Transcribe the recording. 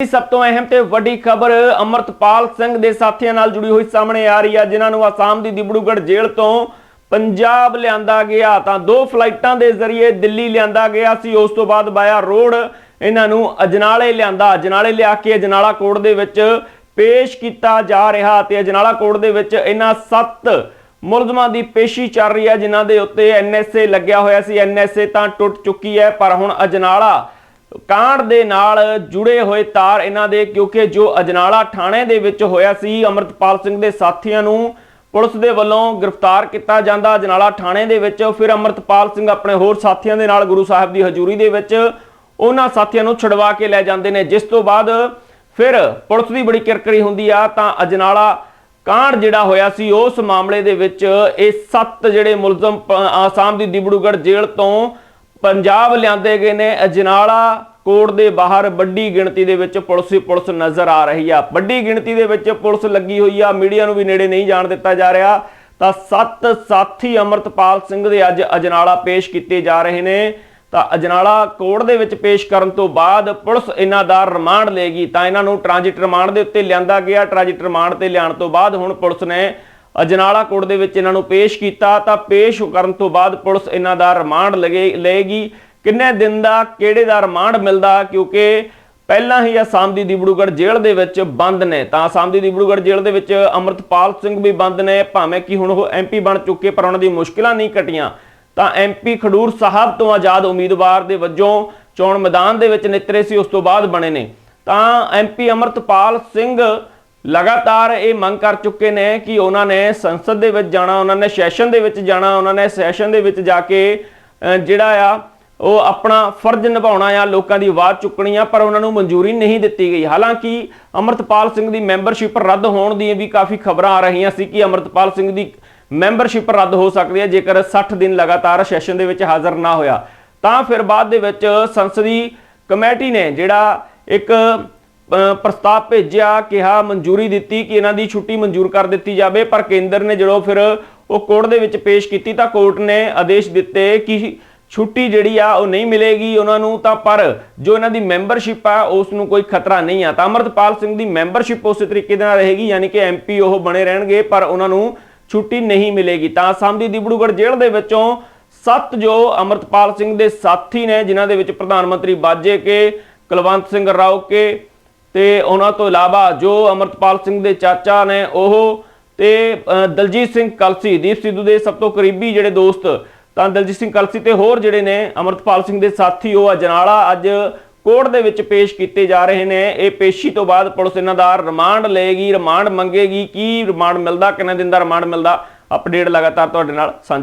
ਸਭ ਤੋਂ ਅਹਿਮ ਤੇ ਵੱਡੀ ਖਬਰ ਅਮਰਤਪਾਲ ਸਿੰਘ ਦੇ ਸਾਥੀਆਂ ਨਾਲ ਜੁੜੀ ਹੋਈ ਸਾਹਮਣੇ ਆ ਰਹੀ ਹੈ ਜਿਨ੍ਹਾਂ ਨੂੰ ਆਸਾਮ ਦੀ ਦਿਬੜੂਗੜ੍ਹ ਜੇਲ੍ਹ ਤੋਂ ਪੰਜਾਬ ਲਿਆਂਦਾ ਗਿਆ। ਤਾਂ ਦੋ ਫਲਾਈਟਾਂ ਦੇ ਜ਼ਰੀਏ ਦਿੱਲੀ ਲਿਆਂਦਾ ਗਿਆ ਸੀ, ਉਸ ਤੋਂ ਬਾਅਦ ਬਾਇਆ ਰੋਡ ਇਹਨਾਂ ਨੂੰ ਅਜਨਾਲੇ ਲਿਆਂਦਾ। ਅਜਨਾਲੇ ਲਿਆ ਕੇ ਅਜਨਾਲਾ ਕੋਰਟ ਦੇ ਵਿੱਚ ਪੇਸ਼ ਕੀਤਾ ਜਾ ਰਿਹਾ ਤੇ ਅਜਨਾਲਾ ਕੋਰਟ ਦੇ ਵਿੱਚ ਇਹਨਾਂ ਸੱਤ ਮੁਲਜ਼ਮਾਂ ਦੀ ਪੇਸ਼ੀ ਚੱਲ ਰਹੀ ਹੈ, ਜਿਨ੍ਹਾਂ ਦੇ ਉੱਤੇ ਐਨਐਸਏ ਲੱਗਿਆ ਹੋਇਆ ਸੀ। ਐਨਐਸਏ ਤਾਂ ਟੁੱਟ ਚੁੱਕੀ ਹੈ, ਪਰ ਹੁਣ ਅਜਨਾਲਾ ਕਾਂਡ ਦੇ ਨਾਲ ਜੁੜੇ ਹੋਏ ਤਾਰ ਇਹਨਾਂ ਦੇ, ਕਿਉਂਕਿ ਜੋ ਅਜਨਾਲਾ ਥਾਣੇ ਦੇ ਵਿੱਚ ਹੋਇਆ ਸੀ, ਅਮਰਤਪਾਲ ਸਿੰਘ ਦੇ ਸਾਥੀਆਂ ਨੂੰ ਪੁਲਿਸ ਦੇ ਵੱਲੋਂ ਗ੍ਰਿਫਤਾਰ ਕੀਤਾ ਜਾਂਦਾ। ਅਜਨਾਲਾ ਥਾਣੇ ਦੇ ਵਿੱਚ ਫਿਰ ਅਮਰਤਪਾਲ ਸਿੰਘ ਆਪਣੇ ਹੋਰ ਸਾਥੀਆਂ ਦੇ ਨਾਲ ਗੁਰੂ ਸਾਹਿਬ ਦੀ ਹਜ਼ੂਰੀ ਦੇ ਵਿੱਚ ਉਹਨਾਂ ਸਾਥੀਆਂ ਨੂੰ ਛਡਵਾ ਕੇ ਲੈ ਜਾਂਦੇ ਨੇ। ਜਿਸ ਤੋਂ ਬਾਅਦ ਫਿਰ ਪੁਲਿਸ ਦੀ ਬੜੀ ਕਿਰਕਰੀ ਹੁੰਦੀ ਆ, ਤਾਂ ਅਜਨਾਲਾ ਕਾਂਡ ਜਿਹੜਾ ਹੋਇਆ ਸੀ, ਉਸ ਮਾਮਲੇ ਦੇ ਵਿੱਚ ਇਹ ਸੱਤ ਜਿਹੜੇ ਮੁਲਜ਼ਮ ਪ- ਆਸਾਮ ਦੀ ਦਿਬੜੂਗੜ੍ਹ ਜੇਲ੍ਹ ਤੋਂ ਪੰਜਾਬ ਲਿਆਂਦੇ ਗਏ ਨੇ, ਅਜਨਾਲਾ ਕੋਰਟ ਦੇ ਬਾਹਰ ਵੱਡੀ ਗਿਣਤੀ ਦੇ ਵਿੱਚ ਪੁਲਿਸ ਹੀ ਪੁਲਿਸ ਨਜ਼ਰ ਆ ਰਹੀ ਆ। ਵੱਡੀ ਗਿਣਤੀ ਦੇ ਵਿੱਚ ਪੁਲਿਸ ਲੱਗੀ ਹੋਈ ਆ, ਮੀਡੀਆ ਨੂੰ ਵੀ ਨੇੜੇ ਨਹੀਂ ਜਾਣ ਦਿੱਤਾ ਜਾ ਰਿਹਾ। ਤਾਂ ਸੱਤ ਸਾਥੀ ਅਮਰਤਪਾਲ ਸਿੰਘ ਦੇ ਅੱਜ ਅਜਨਾਲਾ ਪੇਸ਼ ਕੀਤੇ ਜਾ ਰਹੇ ਨੇ। ਤਾਂ ਅਜਨਾਲਾ ਕੋਰਟ ਦੇ ਵਿੱਚ ਪੇਸ਼ ਕਰਨ ਤੋਂ ਬਾਅਦ ਪੁਲਿਸ ਇਹਨਾਂ ਦਾ ਰਿਮਾਂਡ ਲਏਗੀ। ਤਾਂ ਇਹਨਾਂ ਨੂੰ ਟ੍ਰਾਂਜ਼ਿਟ ਰਿਮਾਂਡ ਦੇ ਉੱਤੇ ਲਿਆਂਦਾ ਗਿਆ। ਟ੍ਰਾਂਜ਼ਿਟ ਰਿਮਾਂਡ ਤੇ ਲਿਆਉਣ ਤੋਂ ਬਾਅਦ ਹੁਣ ਪੁਲਿਸ ਨੇ ਅਜਨਾਲਾ ਕੋਰਟ ਦੇ ਵਿੱਚ ਇਹਨਾਂ ਨੂੰ ਪੇਸ਼ ਕੀਤਾ, ਤਾਂ ਪੇਸ਼ ਕਰਨ ਤੋਂ ਬਾਅਦ ਪੁਲਿਸ ਇਹਨਾਂ ਦਾ ਰਿਮਾਂਡ ਲਗੇ, ਲਏਗੀ। ਕਿੰਨੇ ਦਿਨ ਦਾ, ਕਿਹੜੇ ਦਾ ਰਿਮਾਂਡ ਮਿਲਦਾ? ਕਿਉਂਕਿ ਪਹਿਲਾਂ ਹੀ ਅਸਾਮ ਦੀ ਦਿਬੜੂਗੜ੍ਹ ਜੇਲ੍ਹ ਦੇ ਵਿੱਚ ਬੰਦ ਨੇ। ਤਾਂ ਅਸਾਮ ਦੀ ਦਿਬੜੂਗੜ੍ਹ ਜੇਲ੍ਹ ਦੇ ਵਿੱਚ ਅਮਰਤਪਾਲ ਸਿੰਘ ਵੀ ਬੰਦ ਨੇ। ਭਾਵੇਂ ਕਿ ਹੁਣ ਉਹ ਐਮਪੀ ਬਣ ਚੁੱਕੇ, ਪਰ ਉਹਨਾਂ ਦੀ ਮੁਸ਼ਕਿਲਾਂ ਨਹੀਂ ਕਟੀਆਂ ਤਾਂ ਐਮਪੀ ਖਡੂਰ ਸਾਹਿਬ ਤੋਂ ਆਜ਼ਾਦ ਉਮੀਦਵਾਰ ਦੇ ਵਜੋਂ ਚੋਣ ਮੈਦਾਨ ਦੇ ਵਿੱਚ ਨਿਤਰੇ ਸੀ, ਉਸ ਤੋਂ ਬਾਅਦ ਬਣੇ ਨੇ। ਤਾਂ ਐਮਪੀ ਅਮਰਤਪਾਲ ਸਿੰਘ ਲਗਾਤਾਰ ਇਹ ਮੰਗ ਕਰ ਚੁੱਕੇ ਨੇ ਕਿ ਉਹਨਾਂ ਨੇ ਸੰਸਦ ਦੇ ਵਿੱਚ ਜਾਣਾ, ਉਹਨਾਂ ਨੇ ਸੈਸ਼ਨ ਦੇ ਵਿੱਚ ਜਾਣਾ, ਉਹਨਾਂ ਨੇ ਸੈਸ਼ਨ ਦੇ ਵਿੱਚ ਜਾ ਕੇ ਜਿਹੜਾ ਆ, ਉਹ ਆਪਣਾ ਫਰਜ਼ ਨਿਭਾਉਣਾ ਆ, ਲੋਕਾਂ ਦੀ ਆਵਾਜ਼ ਚੁੱਕਣੀ ਆ, ਪਰ ਉਹਨਾਂ ਨੂੰ ਮਨਜ਼ੂਰੀ ਨਹੀਂ ਦਿੱਤੀ ਗਈ। ਹਾਲਾਂਕਿ ਅਮਰਤਪਾਲ ਸਿੰਘ ਦੀ ਮੈਂਬਰਸ਼ਿਪ ਰੱਦ ਹੋਣ ਦੀ ਵੀ ਕਾਫੀ ਖਬਰਾਂ ਆ ਰਹੀਆਂ ਸੀ ਕਿ ਅਮਰਤਪਾਲ ਸਿੰਘ ਦੀ ਮੈਂਬਰਸ਼ਿਪ ਰੱਦ ਹੋ ਸਕਦੀ ਹੈ, ਜੇਕਰ 60 ਦਿਨ ਲਗਾਤਾਰ ਸੈਸ਼ਨ ਦੇ ਵਿੱਚ ਹਾਜ਼ਰ ਨਾ ਹੋਇਆ। ਤਾਂ ਫਿਰ ਬਾਅਦ ਦੇ ਵਿੱਚ ਸੰਸਦੀ ਕਮੇਟੀ ਨੇ ਜਿਹੜਾ ਇੱਕ ਪ੍ਰਸਤਾਵ ਭੇਜਿਆ, ਕਿਹਾ, ਮਨਜ਼ੂਰੀ ਦਿੱਤੀ ਕਿ ਇਹਨਾਂ ਦੀ ਛੁੱਟੀ ਮਨਜ਼ੂਰ ਕਰ ਦਿੱਤੀ ਜਾਵੇ, ਪਰ ਕੇਂਦਰ ਨੇ ਜਦੋਂ ਫਿਰ ਉਹ ਕੋਰਟ ਦੇ ਵਿੱਚ ਪੇਸ਼ ਕੀਤੀ ਤਾਂ ਕੋਰਟ ਨੇ ਆਦੇਸ਼ ਦਿੱਤੇ ਕਿ ਛੁੱਟੀ ਜਿਹੜੀ ਆ ਉਹ ਨਹੀਂ ਮਿਲੇਗੀ ਉਹਨਾਂ ਨੂੰ ਤਾਂ, ਪਰ ਜੋ ਇਹਨਾਂ ਦੀ ਮੈਂਬਰਸ਼ਿਪ ਆ, ਉਸ ਨੂੰ ਕੋਈ ਖਤਰਾ ਨਹੀਂ ਆ। ਤਾਂ ਅਮਰਤਪਾਲ ਸਿੰਘ ਦੀ ਮੈਂਬਰਸ਼ਿਪ ਉਸੇ ਤਰੀਕੇ ਦੇ ਨਾਲ ਰਹੇਗੀ, ਯਾਨੀ ਕਿ ਐਮਪੀ ਉਹ ਬਣੇ ਰਹਿਣਗੇ, ਪਰ ਉਹਨਾਂ ਨੂੰ ਛੁੱਟੀ ਨਹੀਂ ਮਿਲੇਗੀ। ਤਾਂ ਅਸਾਮ ਦੀ ਦਿਬੜੂਗੜ੍ਹ ਜੇਲ੍ਹ ਦੇ ਵਿੱਚੋਂ ਸੱਤ ਜੋ ਅਮਰਤਪਾਲ ਸਿੰਘ ਦੇ ਸਾਥੀ ਨੇ, ਜਿਨ੍ਹਾਂ ਦੇ ਵਿੱਚ ਪ੍ਰਧਾਨ ਮੰਤਰੀ ਬਾਜੇ ਕੇ, ਕੁਲਵੰਤ ਸਿੰਘ ਰਾਓ ਕੇ ਤੇ ਉਹਨਾਂ ਤੋਂ ਇਲਾਵਾ ਜੋ ਅਮਰਤਪਾਲ ਸਿੰਘ ਦੇ ਚਾਚਾ ਨੇ ਉਹ ਤੇ ਦਲਜੀਤ ਸਿੰਘ ਕਲਸੀ, ਦੀਪ ਸਿੱਧੂ ਦੇ ਸਭ ਤੋਂ ਕਰੀਬੀ ਜਿਹੜੇ ਦੋਸਤ, ਤਾਂ ਦਲਜੀਤ ਸਿੰਘ ਕਲਸੀ ਤੇ ਹੋਰ ਜਿਹੜੇ ਨੇ, ਅਮਰਤਪਾਲ ਸਿੰਘ ਦੇ ਸਾਥੀ, ਉਹ ਅਜਨਾਲਾ ਅੱਜ ਕੋਰਟ ਦੇ ਵਿੱਚ ਪੇਸ਼ ਕੀਤੇ ਜਾ ਰਹੇ ਨੇ। ਇਹ ਪੇਸ਼ੀ ਤੋਂ ਬਾਅਦ ਪੁਲਿਸ ਇਹਨਾਂ ਦਾ ਰਿਮਾਂਡ ਲਏਗੀ, ਰਿਮਾਂਡ ਮੰਗੇਗੀ, ਕੀ ਰਿਮਾਂਡ ਮਿਲਦਾ, ਕਿੰਨੇ ਦਿਨ ਦਾ ਰਿਮਾਂਡ ਮਿਲਦਾ ਅਪਡੇਟ ਲਗਾਤਾਰ ਤੁਹਾਡੇ ਨਾਲ ਸਾਂਝੀ